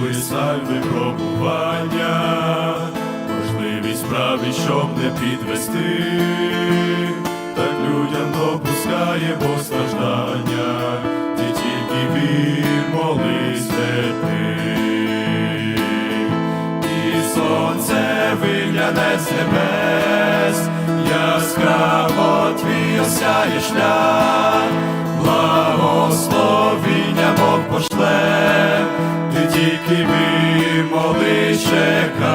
крізь випробування, можливі справи, щоб не підвести, так людям допускає Бог страждання, ти тільки вір, молись терпи. І сонце вигляне з небес, яскраво твій осяє шлях, благословіння Бог пошле, чекай,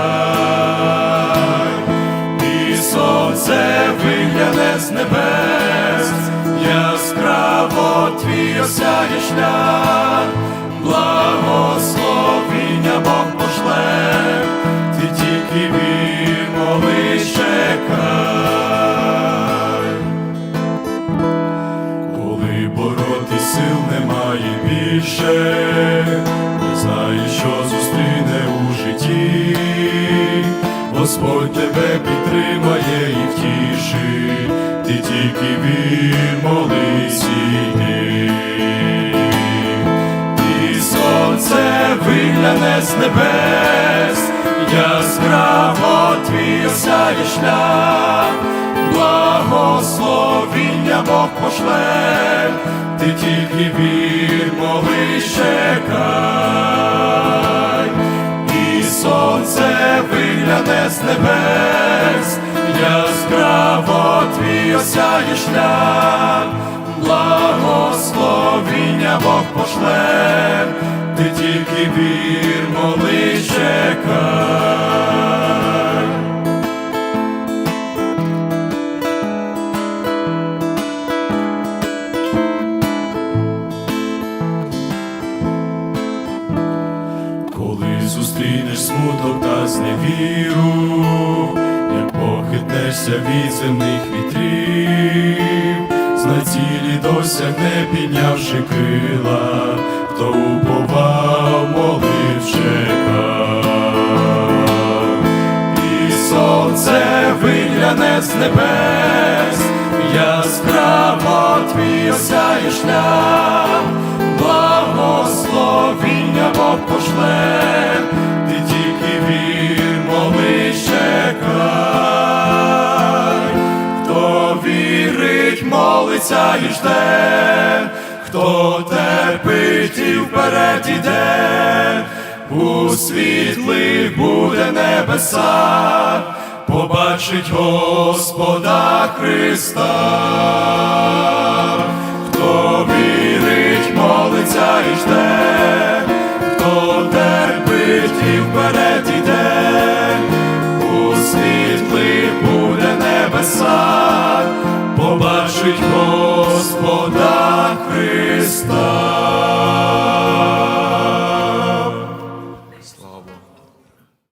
і сонце вигляне з небес, яскраво твій осяє шлях, благословіння Бог пошле, ти тільки вір, молись, чекай. Коли бороти сил немає більше, вір, молись і. І сонце вигляне з небес, яскраво твій осяє шлях, благословіння Бог пошле, ти тільки вір, молись, чекай, і сонце вигляне з небес, осяє шлях, благословіння Бог пошле, ти тільки вір, молись, чекай. Коли зустрінеш смуток та зневіру, як від земних вітрів, знай цілі досягне, піднявши крила, хто уповав, молив, чекав. І сонце вигляне з небес, яскраво твій осяє шлях, благословіння Бог пошле, вірить, молиться і жде, хто терпить і вперед іде, у світлих буде небеса, побачить Господа Христа, хто вірить,